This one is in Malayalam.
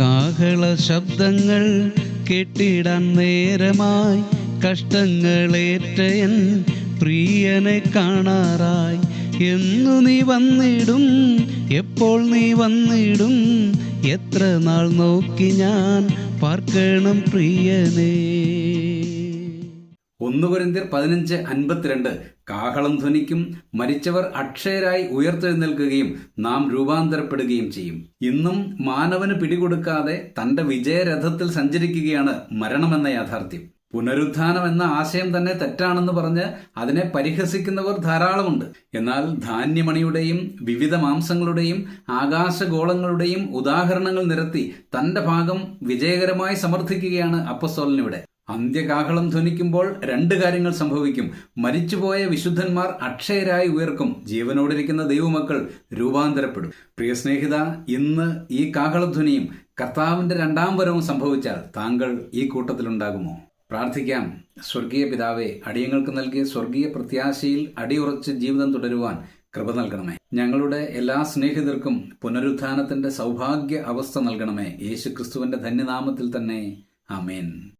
കാഹള ശബ്ദങ്ങൾ കെട്ടിടാൻ നേരമായി കഷ്ടങ്ങളേറ്റയൻ പ്രിയനെ കാണാറായി. എന്നു നീ വന്നിടും എപ്പോൾ നീ വന്നിടും എത്ര നാൾ നോക്കി ഞാൻ പാർക്കണം പ്രിയനേ. ഒന്ന് കൊരിന്ത്യർ പതിനഞ്ച് അൻപത്തിരണ്ട്. കാഹളം ധ്വനിക്കും മരിച്ചവർ അക്ഷയരായി ഉയർത്തെഴുന്നേൽക്കുകയും നാം രൂപാന്തരപ്പെടുകയും ചെയ്യും. ഇന്നും മാനവന് പിടികൊടുക്കാതെ തന്റെ വിജയരഥത്തിൽ സഞ്ചരിക്കുകയാണ് മരണമെന്ന യാഥാർത്ഥ്യം. പുനരുത്ഥാനം എന്ന ആശയം തന്നെ തെറ്റാണെന്ന് പറഞ്ഞ് അതിനെ പരിഹസിക്കുന്നവർ ധാരാളമുണ്ട്. എന്നാൽ ധാന്യമണിയുടെയും വിവിധ മാംസങ്ങളുടെയും ആകാശഗോളങ്ങളുടെയും ഉദാഹരണങ്ങൾ നിരത്തി തന്റെ ഭാഗം വിജയകരമായി സമർത്ഥിക്കുകയാണ് അപ്പസ്തോലനിവിടെ. അന്ത്യകാഹളം ധ്വനിക്കുമ്പോൾ രണ്ട് കാര്യങ്ങൾ സംഭവിക്കും. മരിച്ചുപോയ വിശുദ്ധന്മാർ അക്ഷയരായി ഉയർക്കും. ജീവനോടിരിക്കുന്ന ദൈവമക്കൾ രൂപാന്തരപ്പെടും. പ്രിയ സ്നേഹിത ഇന്ന് ഈ കാഹളധ്വനിയും കർത്താവിന്റെ രണ്ടാം വരവും സംഭവിച്ചാൽ താങ്കൾ ഈ കൂട്ടത്തിലുണ്ടാകുമോ? പ്രാർത്ഥിക്കാം. സ്വർഗീയ പിതാവെ അടിയങ്ങൾക്ക് നൽകിയ സ്വർഗീയ പ്രത്യാശയിൽ അടിയുറച്ച് ജീവിതം തുടരുവാൻ കൃപ നൽകണമേ. ഞങ്ങളുടെ എല്ലാ സ്നേഹിതർക്കും പുനരുത്ഥാനത്തിന്റെ സൗഭാഗ്യ അവസ്ഥ നൽകണമേ. യേശു ക്രിസ്തുവിന്റെ ധന്യനാമത്തിൽ തന്നെ. ആമേൻ.